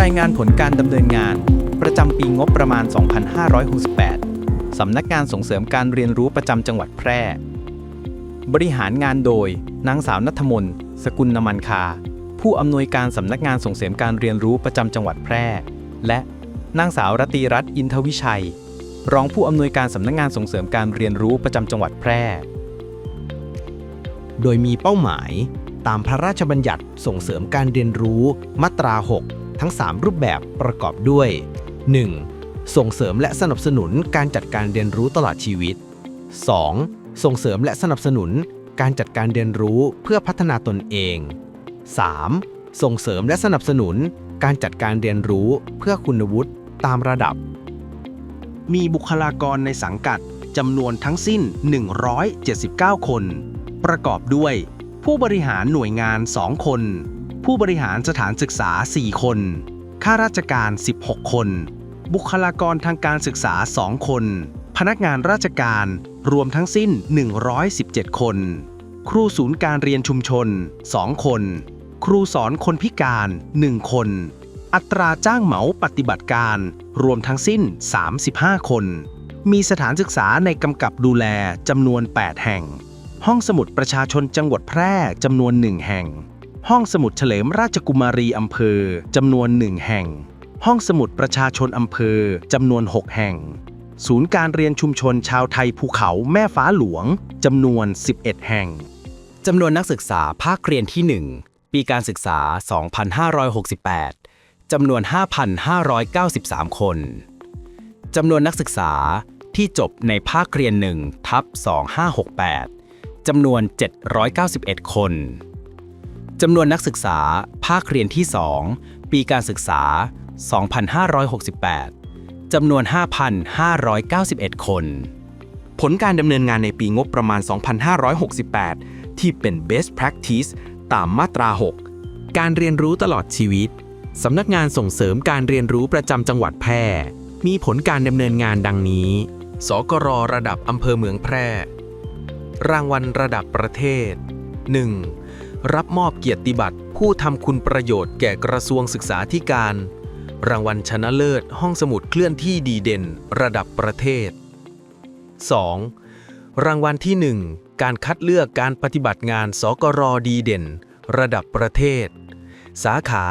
รายงานผลการดำเนินงาน ประจำปีงบประมาณ 2568 สำนักงานส่งเสริมการเรียนรู้ประจำจังหวัดแพร่ บริหารงานโดย นางสาวนัทมนต์สกุลนมันคา ผู้อำนวยการสำนักงานส่งเสริมการเรียนรู้ประจำจังหวัดแพร่ และนางสาวรตีรัตน์อินทวิชัย รองผู้อำนวยการสำนักงานส่งเสริมการเรียนรู้ประจำจังหวัดแพร่ โดยมีเป้าหมายตามพระราชบัญญัติส่งเสริมการเรียนรู้มาตรา 6 ทั้ง 3 รูปแบบประกอบด้วย 1. ส่งเสริมและสนับสนุนการจัดการเรียนรู้ตลอดชีวิต 2. ส่งเสริมและสนับสนุนการจัดการเรียนรู้เพื่อพัฒนาตนเอง 3. ส่งเสริมและสนับสนุนการจัดการเรียนรู้เพื่อคุณวุฒิตามระดับ มีบุคลากรในสังกัดจำนวนทั้งสิ้น 179 คน ประกอบด้วย ผู้บริหารหน่วยงาน 2 คน ผู้บริหารสถานศึกษา 4 คน ข้าราชการ 16 คน บุคลากรทางการศึกษา 2 คน พนักงานราชการรวมทั้งสิ้น 117 คน ครูศูนย์การเรียนชุมชน 2 คน ครูสอนคนพิการ 1 คน อัตราจ้างเหมาปฏิบัติการรวมทั้งสิ้น 35 คน มีสถานศึกษาในกำกับดูแลจำนวน 8 แห่ง ห้องสมุดประชาชนจังหวัดแพร่จำนวน 1 แห่ง ห้องสมุดเฉลิมราชกุมารีอำเภอจำนวน1แห่ง ห้องสมุดประชาชนอำเภอจำนวน 6 แห่ง ศูนย์การเรียนชุมชนชาวไทยภูเขาแม่ฟ้าหลวงจำนวน 11 แห่งจำนวนนักศึกษาภาคเรียนที่ 1 ปีการศึกษา 2568จำนวน 5,593 คนจำนวนนักศึกษาที่จบในภาคเรียน1ทับ2568จำนวน 791 คน จำนวนนักศึกษา ภาคเรียนที่ 2 ปีการศึกษา 2568 จำนวน 5,591 คน ผลการดำเนินงานในปีงบประมาณ 2568 ที่เป็น best practice ตามมาตรา 6 การเรียนรู้ตลอดชีวิต สำนักงานส่งเสริมการเรียนรู้ประจำจังหวัดแพร่ มีผลการดำเนินงานดังนี้ สกรระดับอำเภอเมืองแพร่ รางวัลระดับประเทศ 1. รับมอบเกียรติบัตรผู้ทำคุณประโยชน์แก่กระทรวงศึกษาธิการ รางวัลชนะเลิศห้องสมุดเคลื่อนที่ดีเด่น ระดับประเทศ 2. รางวัลที่ 1 การคัดเลือกการปฏิบัติงานสกรดีเด่น ระดับประเทศ สาขา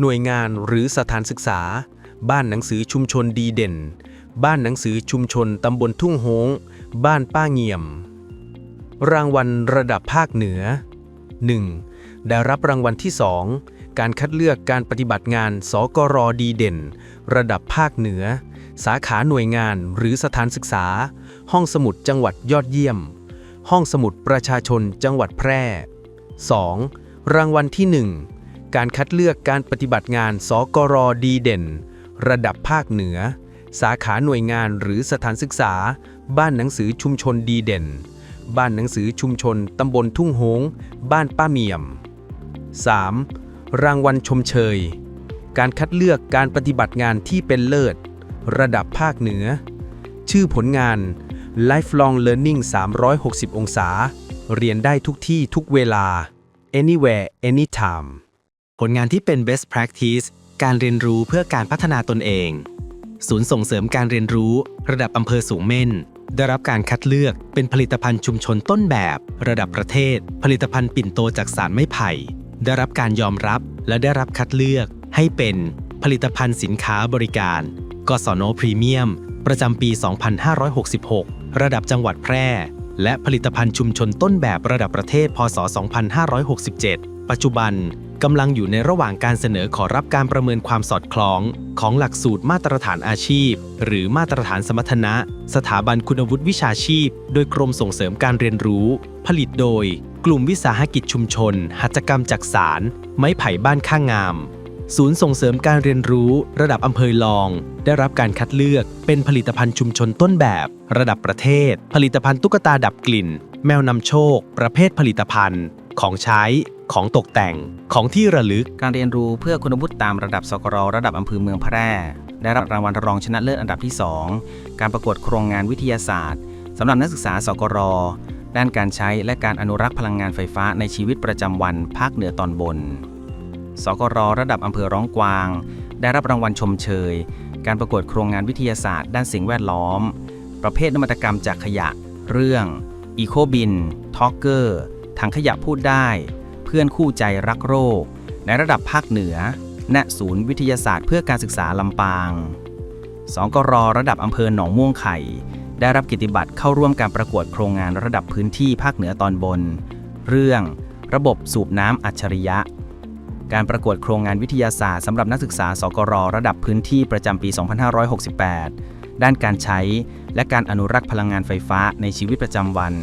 หน่วยงานหรือสถานศึกษา บ้านหนังสือชุมชนดีเด่น บ้านหนังสือชุมชนตำบลทุ่งโฮงบ้านป้าเงี่ยม รางวัลระดับภาคเหนือ 1. ได้รับรางวัลที่ 2 การคัดเลือกการปฏิบัติงาน สกรดีเด่น ระดับภาคเหนือ สาขาหน่วยงานหรือสถานศึกษา ห้องสมุดจังหวัดยอดเยี่ยม ห้องสมุดประชาชนจังหวัดแพร่ 2. รางวัลที่ 1 การคัดเลือกการปฏิบัติงาน สกรดีเด่น ระดับภาคเหนือ สาขาหน่วยงานหรือสถานศึกษา บ้านหนังสือชุมชนดีเด่น บ้านหนังสือชุมชนตำบลทุ่งโฮงบ้านป้าเมียม 3. รางวัลชมเชย การคัดเลือกการปฏิบัติงานที่เป็นเลิศ ระดับภาคเหนือ ชื่อผลงาน Lifelong Learning 360 องศา เรียนได้ทุกที่ทุกเวลา anywhere anytime ผลงานที่เป็น best practice การเรียนรู้เพื่อการพัฒนาตนเอง ศูนย์ส่งเสริมการเรียนรู้ ระดับอำเภอสูงเม่น ได้รับการคัดเลือกเป็นผลิตภัณฑ์ชุมชนต้นแบบ ระดับประเทศ ผลิตภัณฑ์ปิ่นโตจากสารไม้ไผ่ ได้รับการยอมรับและได้รับคัดเลือก ให้เป็นผลิตภัณฑ์สินค้าบริการ กสนพรีเมียม ประจำปี 2566 ระดับจังหวัดแพร่ และผลิตภัณฑ์ชุมชนต้นแบบระดับประเทศ พศ 2567 ปัจจุบัน กำลังอยู่ในระหว่างการเสนอขอรับการประเมินความสอดคล้อง ของหลักสูตรมาตรฐานอาชีพ หรือมาตรฐานสมรรถนะ สถาบันคุณวุฒิวิชาชีพ โดยกรมส่งเสริมการเรียนรู้ ผลิตโดย กลุ่มวิสาหกิจชุมชน หัตถกรรมจักสาร ไม้ไผ่บ้านข้างงาม ศูนย์ส่งเสริมการเรียนรู้ระดับอำเภอลอง ได้รับการคัดเลือกเป็นผลิตภัณฑ์ชุมชนต้นแบบ ระดับประเทศ ผลิตภัณฑ์ตุ๊กตาดับกลิ่น แมวนำโชค ประเภทผลิตภัณฑ์ ของใช้ ของตกแต่ง ของที่ระลึก การเรียนรู้เพื่อคุณวุฒิตามระดับสกรระดับอำเภอเมืองแพร่ ได้รับรางวัลรองชนะเลิศอันดับที่ 2 การประกวดโครงงานวิทยาศาสตร์สำหรับนักศึกษาสกรด้านการใช้และการอนุรักษ์พลังงานไฟฟ้าในชีวิตประจำวันภาคเหนือตอนบน สกรระดับอำเภอร้องกวาง ได้รับรางวัลชมเชย การประกวดโครงงานวิทยาศาสตร์ ด้านสิ่งแวดล้อม ประเภทนวัตกรรมจากขยะ เรื่อง e c o b i n t a l k e r ถังขยะพูดได้ เพื่อนคู่ใจรักโรค ในระดับภาคเหนือ ณ ศูนย์วิทยาศาสตร์เพื่อการศึกษาลำปางสกรระดับอำเภอหนองม่วงไข่ ได้รับกิติบัตรเข้าร่วมการประกวดโครงงานระดับพื้นที่ภาคเหนือตอนบน เรื่องระบบสูบน้ำอัจฉริยะ การประกวดโครงงานวิทยาศาสตร์สำหรับนักศึกษา สกรระดับพื้นที่ประจำปี 2568 ด้านการใช้และการอนุรักษ์พลังงานไฟฟ้าในชีวิตประจำวัน